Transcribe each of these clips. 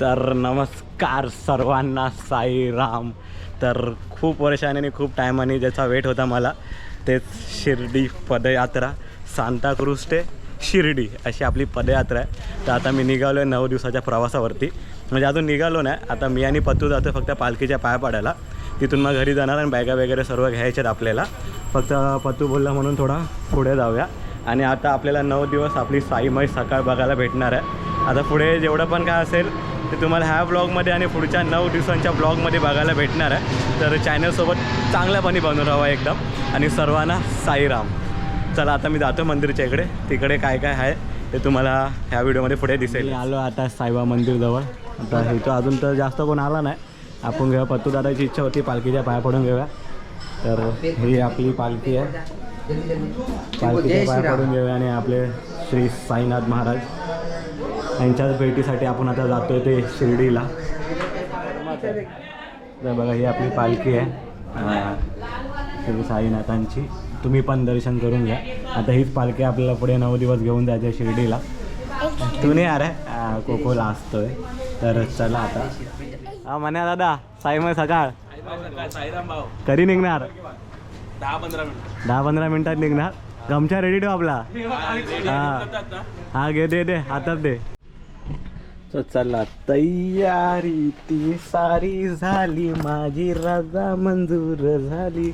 तर नमस्कार सर्वांना साईराम. तर खूप वर्षाने आणि खूप टायमाने ज्याचा वेट होता मला तेच शिर्डी पदयात्रा. सांताक्रूज ते शिर्डी अशी आपली पदयात्रा आहे. तर आता मी निघालो आहे नऊ दिवसाच्या प्रवासावरती. म्हणजे अजून निघालो नाही. आता मी आणि पत्तू जातो फक्त पालखीच्या पाया पडायला. तिथून मग घरी जाणार आणि बॅगा वगैरे सर्व घ्यायच्यात आपल्याला. फक्त पत्तू बोलला म्हणून थोडा पुढे जाऊया. आणि आता आपल्याला नऊ दिवस आपली साईमय सकाळ बघायला भेटणार आहे. आता पुढे जेवढं पण काय असेल ते तुम्हाला ह्या ब्लॉगमध्ये आणि पुढच्या नऊ दिवसांच्या ब्लॉगमध्ये बघायला भेटणार आहे. तर चॅनलसोबत चांगल्यापणे बनून राहावा एकदम. आणि सर्वांना साईराम. चला आता मी जातो मंदिरच्या इकडे. तिकडे काय काय आहे ते तुम्हाला ह्या व्हिडिओमध्ये पुढे दिसेल. आलो आता साईबा मंदिरजवळ आता इथं अजून तर जास्त कोण आला नाही. आपण घेऊया पत्तू दादाची इच्छा होती पालखीच्या पाया पडून घेऊया. तर ही आपली पालखी आहे. पालखीच्या पाया पडून घेऊया आणि आपले श्री साईनाथ महाराज. त्यांच्याच भेटीसाठी आपण आता जातोय ते शिर्डीला. तर बघा ही आपली पालखी आहे. श्री साईनाथांची. तुम्ही पण दर्शन करून घ्या. आता हीच पालखी आपल्याला पुढे नऊ दिवस घेऊन जायचं आहे शिर्डीला. तू नाही अरे कोकोला असतोय. तर चला आता. हा दादा साईम सकाळ. कधी निघणार? दहा पंधरा मिनिट दहा पंधरा मिनिटात निघणार. गमछा रेडी ठेव आपला. हा. हा घे दे दे. हातात दे. तो चला तयारी ती सारी झाली माझी रजा मंजूर झाली.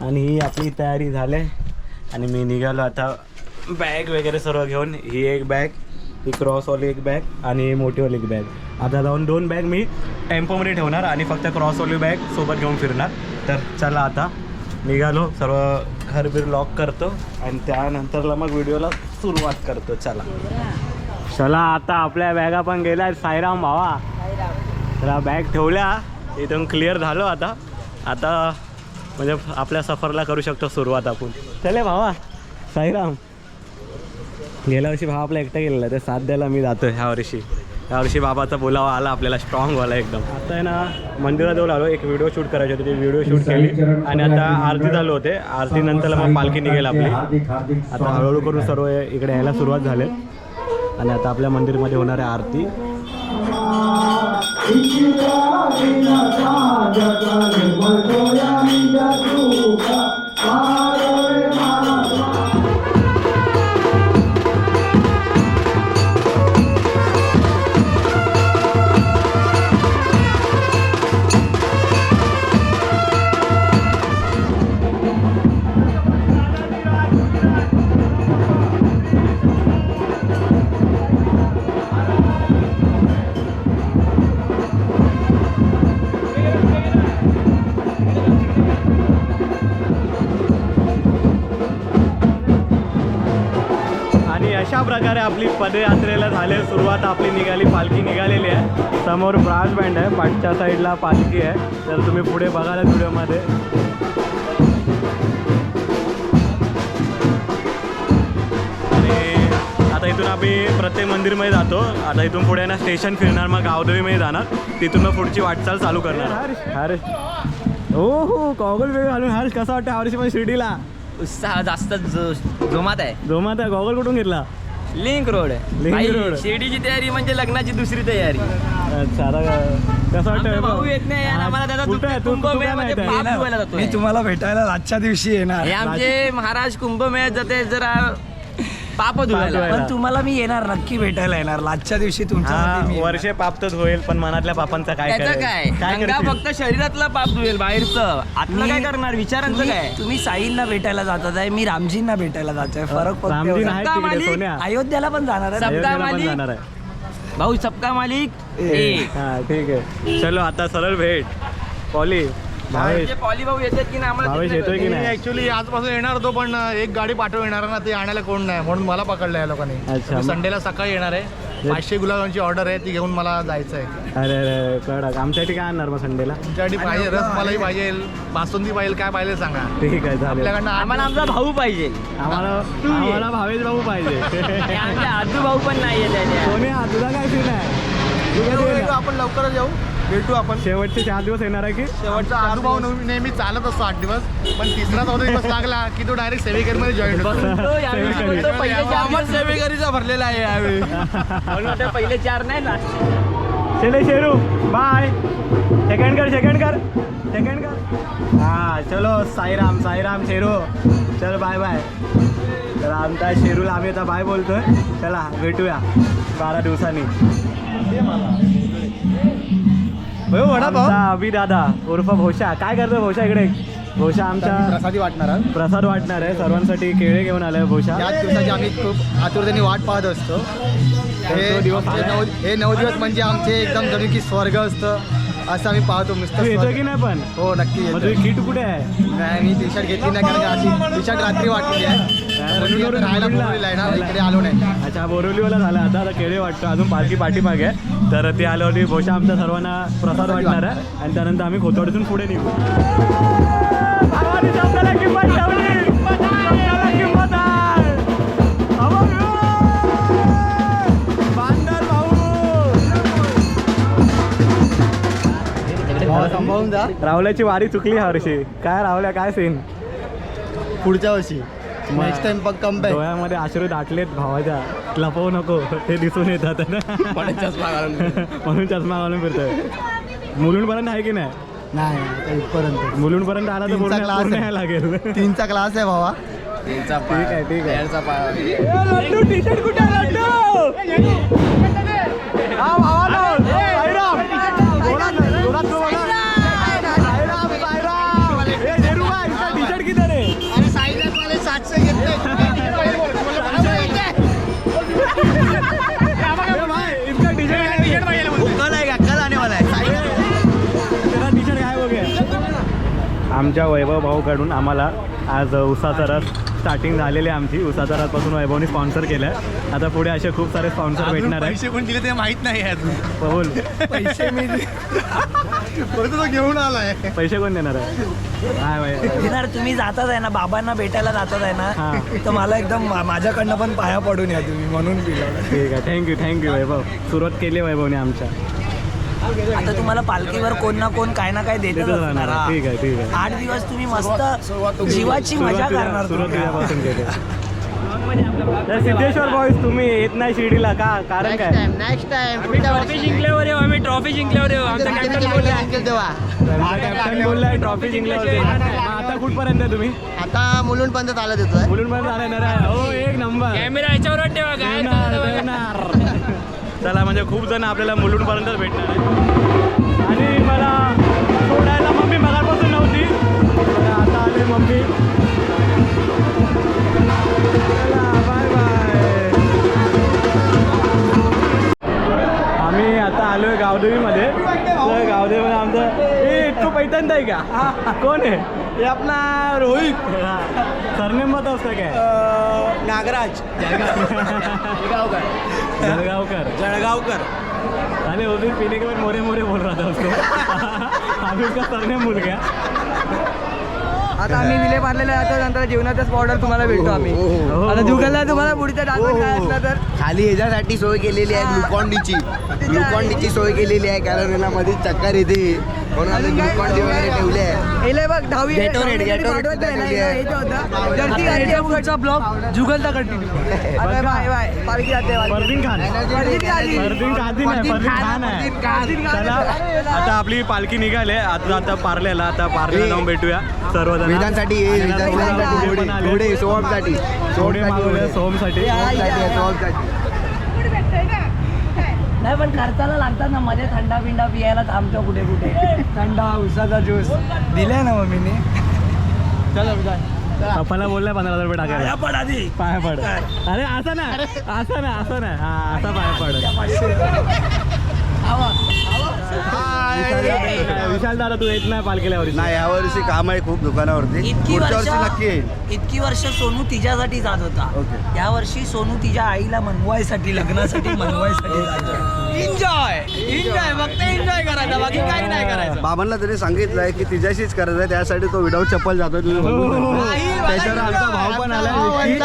आणि ही आपली तयारी झाली. आणि मी निघालो आता बॅग वगैरे सर्व घेऊन. ही एक बॅग ही क्रॉसवाली एक बॅग आणि मोठीवाली एक बॅग आता जाऊन दोन बॅग मी टेम्पोमध्ये ठेवणार आणि फक्त क्रॉसवाली बॅग सोबत घेऊन फिरणार. तर चला आता निघालो सर्व घरबीर लॉक करतो आणि त्यानंतरला मग व्हिडिओला सुरुवात करतो. चला. चला आता आपल्या बॅगा पण गेल्या साईराम भावा. तर बॅग ठेवल्या. इथून क्लिअर झालो आता. आता म्हणजे आपल्या सफरला करू शकतो सुरुवात आपण. चले भावा साईराम. गेल्या वर्षी भावा आपला एकटा गेलेला ते साथ द्यायला मी जातो ह्या वर्षी. ह्या वर्षी बाबाचा बोलावा आला आपल्याला स्ट्रॉंग वाला एकदम. आता आहे ना मंदिरात जाऊन आलो. एक व्हिडिओ शूट करायची होती. ती व्हिडिओ शूट केली. आणि आता आरती झालो होते. आरती नंतर मग पालखी निघेल आपली. आता हळूहळू करून सर्व इकडे यायला सुरुवात झाले. आणि आता आपल्या मंदिरमध्ये होणाऱ्या आरती. आपली पदयात्रेला झाले सुरुवात आपली निघाली पालखी निघालेली आहे. समोर ब्रास बँड आहे पाठच्या साईडला पालखी आहे. तर तुम्ही पुढे बघाल व्हिडिओमध्ये. आणि आता इथून आम्ही प्रत्येक मंदिरमध्ये जातो. आता इथून पुढे ना स्टेशन फिरणार मग गावदेवीमध्ये जाणार. तिथून मग पुढची वाटचाल चालू करणार. हर्ष हो हो गॉगल वेगळं घालून. हर्ष कसा वाटतं हर्ष पण शिर्डीला? उत्साह जास्त जोमात आहे. जोमात आहे. गॉगल कुठून घेतला? लिंक रोड लिंक भाई, रोड. शिर्डीची तयारी म्हणजे लग्नाची दुसरी तयारी अच्छा आता कसं वाटतं भाऊ येत नाही यार, आम्हाला त्याचा कुठं आहे? तू- तू- तू काय कुंभमेळ्यामध्ये माहिती आहे? पाप धुवायला जातोय. मी तुम्हाला भेटायला आजच्या दिवशी येणार आमचे महाराज कुंभमेळ्यात जाते जरा पाप धुवायला. पण तुम्हाला मी येणार नक्की भेटायला येणार. आजच्या दिवशी तुमच्या हा वर्षे पापतच होईल पण मनातल्या पापांचा काय? काय? फक्त शरीरातलं पाप धुवेल बाहेरचं. आतलं काय करणार? विचारांचं काय? तुम्ही साईंना भेटायला जातात आहे. मी रामजींना भेटायला जातोय. फरक फक्त रामजी एवढा. नाही सत्ता तिकडे मालिक. सोन्या. अयोध्याला पण जाणार आहे सब- अयोध्येला पण मालिक. जाणार आहे. भाऊ सबका मालिक. हा ठीक आहे. चलो आता सरळ भेट. पॉली. भावेश. आमचे पॉली भाऊ येतात की नाही आम्हाला भावेश तेच येतोय की. नाही? ऍक्च्युली आजपासून येणार होतो पण एक गाडी पाठव येणार ना ते आणायला कोण नाही म्हणून मला पकडलं या लोकांनी. अच्छा. मी संडेला सकाळी येणार आहे. पाचशे गुलाबांची ऑर्डर आहे ती घेऊन मला जायचं आहे अरे अरे कडक आमच्यासाठी काय आणणार मग संडेला तुमच्यासाठी पाहिजे रसमलाई पाहिजे बासुंदी पाहिजे काय पाहिजे सांगा. ठीक आहे चालेल. आपल्याकडनं आम्हाला आमचा भाऊ पाहिजे. आम्हाला तू ये. आम्हाला भावेश भाऊ पाहिजे. आणि आमचे आजू भाऊ पण नाहीये त्याच्या. तुझा काय सीन आहे तू कधी भेटू, येणार? आपण लवकरच येऊ भेटू आपण. शेवटचे चार दिवस येणार आहे की? शेवटचा अनुभव नेहमी चालत असतो आठ दिवस पण तिसरा चौथा दिवस लागला की तो डायरेक्ट सेवेकरमध्ये जॉईन होतो. सेवेकरीचा भरलेला आहे यावेळी. पहिले चार नाही लास्ट चले शेरू बाय सेकंड कर सेकंड कर. सेकंड कर. हा चलो साईराम साईराम शेरू. चल बाय बाय तर आमचा शेरूला आम्ही आता बाय बोलतोय. चला भेटूया. बारा दिवसांनी. अभि दादा उर्फ भोशा. काय करतो भोशा इकडे? भोशा आमच्या प्रसादी वाटणार आहात. प्रसाद वाटणार आहे. सर्वांसाठी केळे घेऊन आलाय भोशा. याच दिवसाची आम्ही खूप आतुरतेने वाट पाहत असतो. हे तो दिवस आमचे. नऊ हे नऊ दिवस म्हणजे आमचे एकदम जणू की स्वर्ग असतं. असं आम्ही पाहतो नुसतं येतो. की नाही पण? हो नक्की येतो. तुझी किट कुठे आहे? नाही मी टी शर्ट घेतली नाही कारण की अशी टी शर्ट रात्री वाटलेली आहे. तर मी आता राहायला बोलवलेलं आहे ना इकडे आलो नाही. अच्छा बोरिवलीवाला झाला. आता आता केळे वाटतो. अजून पालखी पाठीमागे आहे. तर ती आल्यावरती भोशा आमच्या सर्वांना प्रसाद वाटणार आहे. आणि त्यानंतर आम्ही खोतवाडीतून पुढे निघू. भाऊ संभावून जा राहुल्याची वारी चुकली ह्या वर्षी काय राहुल्या काय सीन पुढच्या वर्षी नेक्स्ट टाइम पग कम बॅक डोळ्यामध्ये आश्रू दाटलेत भावाच्या लपवू नको ते दिसून येतात म्हणून चष्मा घालून फिरतोय मुलुंडपर्यंत आहे की नाही नाही इथपर्यंत मुलुंडपर्यंत आला तर पूर्ण आहे. यायला लागेल तीनचा क्लास आहे भावा ठीक आहे ठीक आहे लड्डू टी शर्ट कुठे आमच्या वैभव भाऊकडून आम्हाला आज उसाचा रस स्टार्टिंग झालेली आहे आमची. उसाचा रसपासून वैभवने स्पॉन्सर केलं आहे आता पुढे असे खूप सारे स्पॉन्सर भेटणार आहे पैसे कोण दिले ते माहीत नाही अजून. बोल पैसे मी तो घेऊन आलाय. पैसे कोण देणार आहे? काय भाई येणार तुम्ही जातात आहे ना बाबांना भेटायला जातात आहे हा. ना तर मला एकदम माझ्याकडनं पण पाया पडून या तुम्ही म्हणून ठीक आहे. Thank you thank you Vaibhav. सुरुवात केली वैभवने आमच्या. आता तुम्हाला पालखीवर कोण ना कोण काय ना काय. ठीक आहे ठीक आहे. आठ दिवस तुम्ही मस्त जीवाची मजा करणार तर सिद्धेश्वर बॉईज तुम्ही येत नाही शिर्डीला का? कारण काय? नेक्स्ट टाइम ट्रॉफी जिंकल्यावर येऊ आम्ही ट्रॉफी जिंकल्यावर येऊ. आमचा कॅप्टन बोलला कॅप्टन बोललाय. ट्रॉफी जिंकल्यावरती मग आता कुठपर्यंत आहे तुम्ही? आता मुलुंड पर्यंत चालत येतोय मुलून पण झालं ना रे? हो एक नंबर कॅमेरा याच्यावर ठेवा काय. चला म्हणजे खूप जण आपल्याला मुलून पर्यंत भेटणार आहे आणि मला सोडायला मम्मी मगापासून नव्हती. आता आले मम्मी. बाय बाय आम्ही आता आलोय गावदेवीमध्ये. तर गावदेवीमध्ये आमचं ए तू पैठण आहे का? कोण आहे? हे आपला रोहित. सरनेम मत असतं काय? नागराज. जळगावकर. जळगावकर. अरे उस दिन पीने के बाद मोरे मोरे बोल रहा था उसको. अभी उसका सरनेम भूल गया आता आम्ही विले मारलेले आता नंतर जेवणाचा स्पॉटवर तुम्हाला भेटतो आम्ही. हो. आता जुगलला तुम्हाला पुढच्या दाखवत काय असलं तर. खाली ह्याच्यासाठी सोय केलेली आहे ग्लुकॉन डीची ग्लुकॉन डीची सोय केलेली आहे कारण यांना मध्ये चक्कर येते. म्हणून आम्ही ग्लुकॉन डी वगैरे ठेवले आहे. बघ दहावी आहे. कंटिन्यू आता बाय बाय. जाते खान. खान आहे आपली पालखी निघाले आता आता पार्लेला आता पार्लेला जाऊन भेटूया सर्वजण. वेदांसाठी ये आणि आता वेदांसाठी पुढे पण आले. पुढे सोहमसाठी थोडे मागवले सोमसाठी सोहमसाठी नाही पण खर्चाला लागतात ना मध्ये थंडा बिंडा पियायला थांबतो कुठे कुठे. थंडा उसाचा ज्यूस. दिलाय ना मम्मीने. पप्पाला बोललाय पंधरा हजार रुपये टाकायला. पण आधी. पाया पड. अरे असं ना असं ना असं ना हा असा पाया पड. विशाल- विशाल दादा तू येत नाही नाही या वर्षी काम आहे खूप दुकानावरती. इतकी पुढच्या वर्ष वर्षी नक्की येईल. इतकी वर्ष सोनू तिच्यासाठी जात होता. ओके. या वर्षी सोनू तिच्या आईला मनवायसाठी लग्नासाठी मनवायसाठी एन्जॉय एन्जॉय फक्त एन्जॉय करायचा बाकी काही नाही करायचं. बाबांना तरी सांगितलंय की तिच्याशीच करायचं आहे त्यासाठी तो विदाऊट चप्पल जातो तुम्ही बघू शकता त्याच्यावर आमचा भाव पण आला विक्की.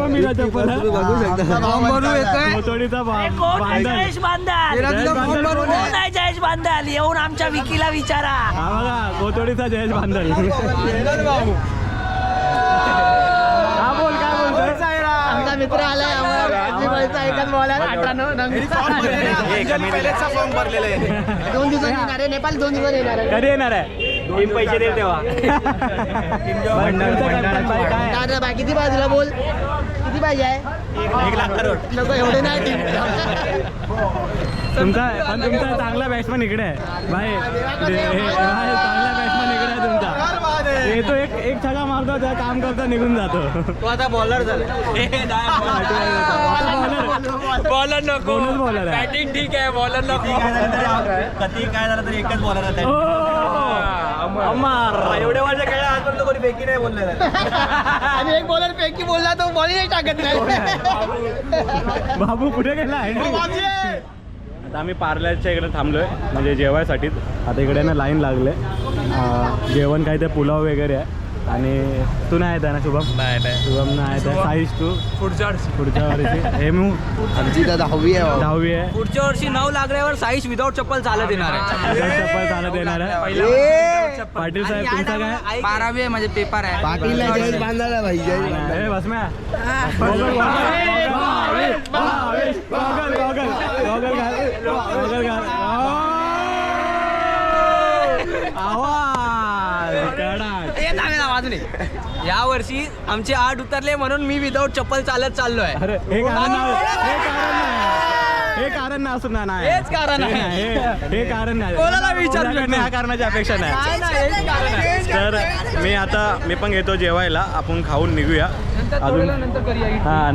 पण बिना चप्पल तुम्ही बघू शकता. बॉम्बरू येतोय मोतोडीचा ए, भाव कोण आहे बांधल जयेश बांधाल कोण आहे? बांधाल येऊन आमच्या विकीला विचारा. हा बघा जयेश बांधल हा बोल काय बोलतोय? आमचा मित्र आलाय आम्हाला रोहितचा एकच बॉल आहे. दोन येणार आहे. नेपाळ दोन दिवसांनी येणार आहे. कधी येणार आहे? टीम पैसे देईल तेव्हा? दादा बाई किती तुला बोल? किती पाहिजे आहे? एक लाख करोड. नको एवढे नाही टीम तुमचा पण तुमचा चांगला बॅट्समन इकडे आहे. चांगला बॅट्समन इकडे आहे तुमचा येतो एक एक छगा मारतो त्या काम करता निघून जातो. तो आता बॉलर झाला. बॉलर नको आहे. बॅटिंग ठीक आहे बॉलर नको. कधी काय झालं तरी एकच बॉलर अमर. एवढे वर्ष खेळला आजपर्यंत कोणी नाही बोललेलं. आणि एक बॉलर पैकी बोलला तो बॉल नाही टाकत नाही. बाबू. कुठे गेला आता आम्ही पार्लरच्या इकडे थांबलोय म्हणजे जेवायसाठीच. आता इकडे ना लाईन लागले. जेवण काय ते पुलाव वगैरे आहे आणि तू नाही आहे ना शुभम नाही नाही शुभम नाही आहे साईज तू पुढच्या पुढच्या वर्षी हे मी आमची तर दहावी आहे दहावी आहे पुढच्या वर्षी नऊ लागल्यावर साईश विदाऊट चप्पल चालत येणार आहे चप्पल चालत येणार आहे पाटील साहेब तुमचं काय बारावी आहे म्हणजे पेपर आहे जयेश बांधायला पाहिजे हे बसम्या गॉगल गॉगल गॉगल गॉगल घाल गॉगल घाल आवाज कडाक ए, थांबे ना, वाजू नये. या वर्षी आमचे आठ उतरले म्हणून मी विदाऊट चप्पल चालत चाललोय. अरे हे कारण नाही. हे कारण नाही. नाही ना नाही. हेच कारण आहे. हे नाही, कारण नाही. कोणाला विचारलं? तुझ्याकडनं ह्या कारणाची अपेक्षा नाही. नाही, नाही, आहे. तर मी आता मी पण घेतो जेवायला. आपण खाऊन निघूया. अजून हां.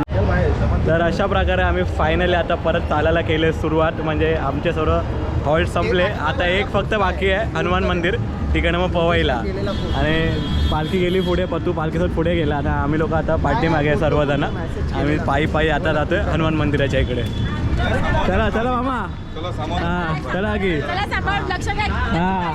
तर अशा प्रकारे आम्ही फायनली आता परत चालायला केले सुरुवात. म्हणजे आमचे सर्व हॉल्ट संपले. आता एक फक्त बाकी आहे हनुमान मंदिर. तिकडे मग पवईला आणि पालखी गेली पुढे पत्तू पालखीसोबत पुढे गेला. आता आम्ही लोक आता पाठीमागे सर्वजण. आम्ही पायी पायी आता जातोय हनुमान मंदिराच्या इकडे. चला चला मामा. हां चला की. हा.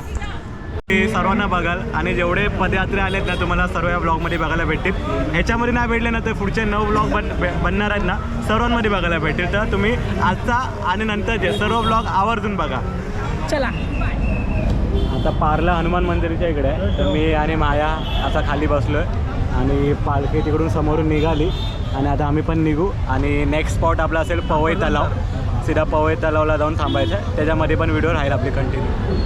सर्वांना बघाल आणि जेवढे पदयात्रे आलेत ना तुम्हाला सर्व या ब्लॉगमध्ये बघायला भेटतील. ह्याच्यामध्ये नाही भेटले ना तर पुढचे नऊ ब्लॉग बन बे- बनणार आहेत ना सर्वांमध्ये बघायला भेटतील. तर तुम्ही आजचा आणि नंतरचे सर्व ब्लॉग आवर्जून बघा. चला. आता पार्ला हनुमान मंदिराच्या इकडे आहे. तर मी आणि माया असा खाली बसलोय. आणि पालखी तिकडून समोरून निघाली. आणि आता आम्ही पण निघू. आणि नेक्स्ट स्पॉट आपला असेल पवई तलाव. सीधा पवई तलावला जाऊन थांबायचं आहे. त्याच्यामध्ये पण व्हिडिओ राहील आपली कंटिन्यू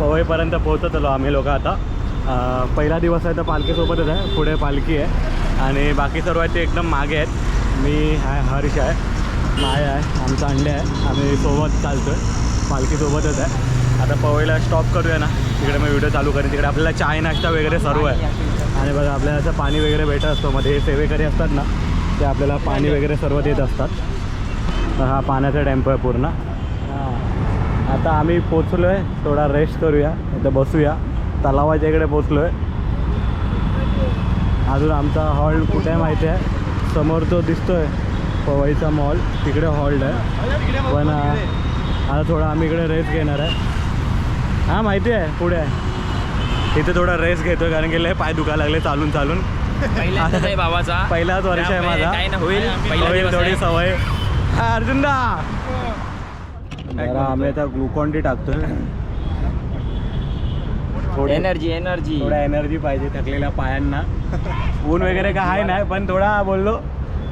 पवईपर्यंत पोहोचत आलो आम्ही लोक आता. पहिला दिवस आहे तर पालखीसोबतच आहे. पुढे पालखी आहे. आणि बाकी सर्व आहेत ते एकदम मागे आहेत. मी आहे हर्ष आहे. माय आहे. आमचा अंडे आहे. आम्ही सोबत चालतो आहे पालखीसोबतच आहे. आता पवईला स्टॉप करूया ना. तिकडे मग व्हिडिओ चालू करेन. तिकडे आपल्याला चाय नाश्ता वगैरे सर्व आहे. आणि बघा आपल्याला असं पाणी वगैरे भेटत असतो. मध्ये हे सेवेकरी असतात ना ते आपल्याला पाणी वगैरे सर्व देत असतात. तर हा पाण्याचा टेम्पो आहे पूर्ण. हां. आता आम्ही पोचलो आहे थोडा रेस्ट करूया. इथं बसूया. तलावाच्या इकडे पोचलो आहे अजून आमचा हॉल कुठे आहे माहिती आहे? समोर तो दिसतो आहे पवईचा मॉल. तिकडे हॉल्ड आहे. पण आता थोडा आम्ही इकडे रेस्ट घेणार आहे. हां माहिती आहे पुढे आहे. तिथे थोडा रेस्ट घेतो कारण की लय पाय दुखायला लागले चालून चालून. आहे बाबाचा. पहिलाच वर्ष आहे माझा. होईल पहिला होईल दिवस थोडी आहे. सवय. हा, अर्जुनदा! जरा आम्ही आता ग्लुकॉन डी टाकतोय. थोडी एनर्जी एनर्जी थोडा एनर्जी पाहिजे थकलेल्या पायांना. ऊन वगैरे काय आहे नाही पण थोडा बोललो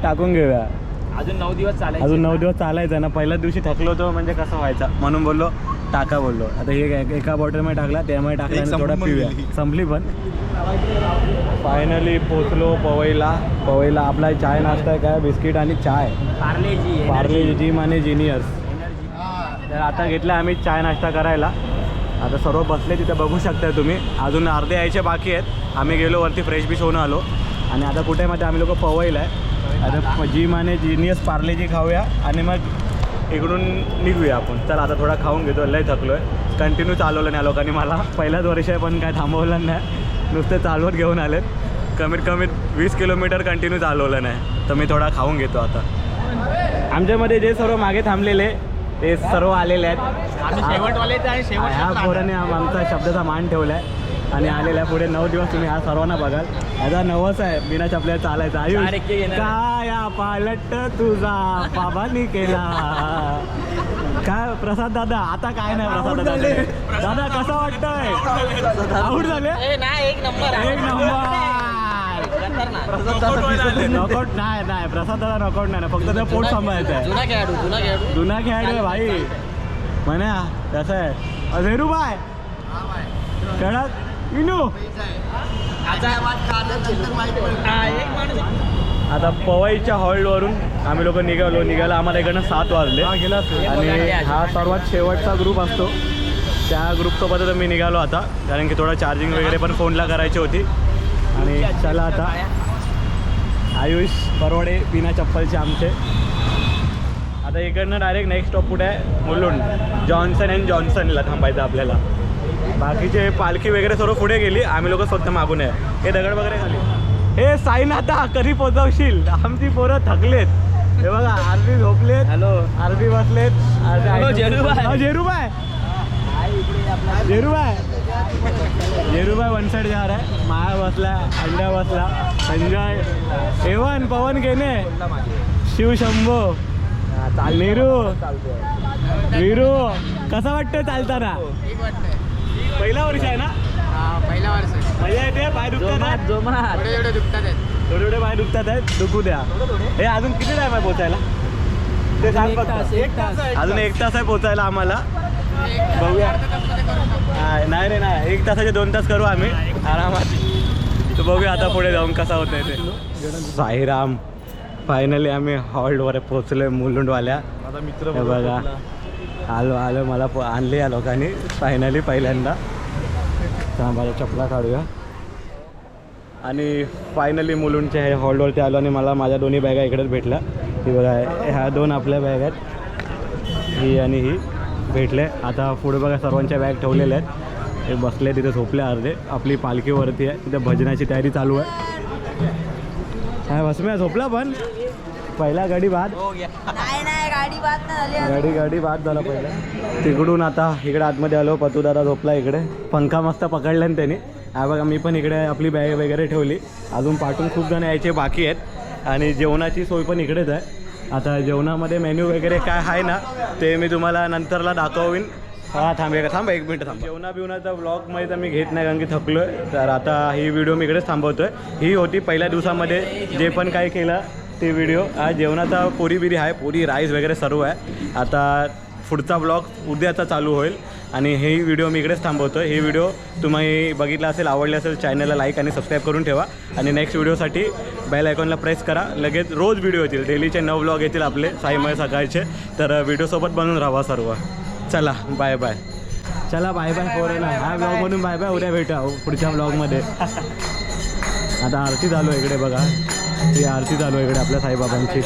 टाकून घेऊया. अजून नऊ दिवस चालायचे अजून नऊ दिवस चालायचं ना. पहिल्याच दिवशी थकलो होतो म्हणजे कसं व्हायचं? म्हणून बोललो टाका बोललो. आता हे एक- बॉटलमध्ये टाकला त्यामुळे टाकला आणि थोडा पिऊया. संपली पण. फायनली पोचलो पवईला. पवईला आपला चाय नाश्ता आहे काय बिस्किट आणि चाय. पार्लेजी पार्ले जिम आणि जिनियर्स तर आता घेतलं आम्ही चाय नाश्ता करायला. आता सर्व बसले तिथे बघू शकता तुम्ही. अजून अर्धे यायचे बाकी आहेत. आम्ही गेलो वरती फ्रेश बीच होऊन आलो. आणि आता कुठे मध्ये आम्ही लोक पवईला आहे. आता जिम आणि जिनियस पार्लेजी खाऊया आणि मग इकडून निघूया आपण. चला आता थोडा खाऊन घेतो. लय थकलो आहे कंटिन्यू चालवलं नाही लोकांनी मला. पहिलाच वर्ष आहे पण काय थांबवलं नाही. नुसते चालवत घेऊन आलेत. कमीत कमी वीस किलोमीटर कंटिन्यू चालवलं नाही. तर मी थोडा खाऊन घेतो आता. आमच्यामध्ये जे सर्व मागे थांबलेले ते सर्व आलेले आहेत. शेवटवाले आहे ह्या पोराने आम- आमचा शब्दाचा मान ठेवला आहे आणि आलेल्या पुढे नऊ दिवस तुम्ही हा सर्वांना बघाल. याचा नवस आहे. बिना चपल्या चालायचा घेणार. काया पालट तुझा? बाबांनी केला. काय प्रसाद दादा आता काय नाही प्रसाद दादा? दादा कसं वाटतंय? आऊट झाले. एक नंबर. एक नंबर. नॉकआउट नाही. नाही प्रसाद दादा नॉकआउट नाही फक्त ते पोट सांभाळायचं आहे. जुना खेळाडू जुना खेळाडू. जुना खेळाडू आहे भाई. म्हणा कसं आहे. झेरू बाय कडक इनू. आता पवईच्या हॉल्डवरून आम्ही लोक निघालो. निघायला आम्हाला इकडनं सात वाजले. आणि हा सर्वात शेवटचा ग्रुप असतो. त्या ग्रुपसोबतच मी निघालो आता. कारण की थोडं चार्जिंग वगैरे पण फोनला करायची होती. आणि चला आता. आयुष परवडे बिना चप्पलचे आमचे. आता इकडनं डायरेक्ट नेक्स्ट स्टॉप कुठे आहे? मुलुंड. जॉन्सन अँड जॉन्सनला थांबायचं आपल्याला. बाकीचे पालखी वगैरे सर्व पुढे गेली. आम्ही लोक फक्त मागून आहे. हे दगड वगैरे खाली. हे साईन आता कधी पोचवशील? आमची पोरं थकलेत. हे बघा आरबी झोपलेत. हॅलो. आरबी बसलेत. हो, जेरूबाई. हो, जेरूबाई वन साईड जा रहा है माया बसला अंड्या बसला संजय एवन पवन केने शिव शंभो नीरू वीरू कसं वाटतं चालताना? पहिला वर्ष आहे ना? पहिला वर्ष मजा येते पाय दुखतात? जोमात दुखतात आहेत. थोडे थोडे पाय दुखतात आहेत दुखू द्या. हे अजून किती टाइम आहे पोचायला? ते सांग एक तास फक्त एक तास. अजून एक तास आहे पोचायला आम्हाला. बघूया. नाही रे नाही. एक तासाचे दोन तास करू आम्ही. आरामात. तर बघूया आता पुढे जाऊन कसा होत आहे ते. साईराम. फायनली आम्ही हॉल्डवर पोहोचलोय मुलुंडवाल्या. माझा मित्र बघा. आलो आलो. मला प- आणले या लोकांनी. फायनली पहिल्यांदा. थांबाला चपला काढूया. आणि फायनली मुलुंडच्या हे हॉल्डवरती आलो आणि मला माझ्या दोन्ही बॅगा इकडेच भेटल्या. ही बघा ह्या दोन आपल्या बॅग आहेत. ही आणि ही. भेटले. आता पुढे बघा सर्वांच्या बॅग ठेवलेल्या आहेत. हे बसले तिथे झोपले अर्धे. आपली पालखीवरती आहे. तिथे भजनाची तयारी चालू आहे. काय बसम्या झोपला पण? पहिला गाडी बाद. गाडी गाडी बाद झाला पहिला. तिकडून आता इकडे आतमध्ये आलो. पतुदादा झोपला इकडे. पंखा मस्त पकडला ना त्यांनी. हा बघा मी पण इकडे आपली बॅग वगैरे ठेवली. अजून पाठून खूप जण यायचे बाकी आहेत. आणि जेवणाची सोय पण इकडेच आहे. आता जेवणामध्ये मेन्यू वगैरे काय आहे ना ते मी तुम्हाला नंतरला दाखवीन हां थांबे का थांबा एक मिनटं थांबा. जेवणा बिवणाचा ब्लॉगमध्ये तर मी घेत नाही कारण की थकलो आहे तर आता ही व्हिडिओ मी इकडेच थांबवतो आहे ही होती पहिल्या दिवसामध्ये जे पण काय केलं ते व्हिडिओ आज जेवणाचा पोरी बिरी आहे पोरी राईस वगैरे सर्व आहे. आता पुढचा ब्लॉग उद्याचा चालू होईल. आणि हे व्हिडिओ मी इकडेच थांबवतो हे व्हिडिओ तुम्ही बघितला असेल आवडले असेल चॅनलला लाईक आणि सबस्क्राईब करून ठेवा. आणि नेक्स्ट व्हिडिओसाठी बेल आयकॉनला प्रेस करा. लगेच रोज व्हिडिओ येतील. डेलीचे नऊ ब्लॉग येतील आपले साईमय सकाळचे. तर व्हिडिओसोबत बनून राहा सर्व. चला बाय बाय चला बाय बाय पोरेला ब्लॉग ब्लॉगमधून बाय बाय उद्या भेटा. पुढच्या ब्लॉगमध्ये आता आरती चालू आहे इकडे बघा. ही आरती चालू आहे इकडे आपल्या साईबाबांची.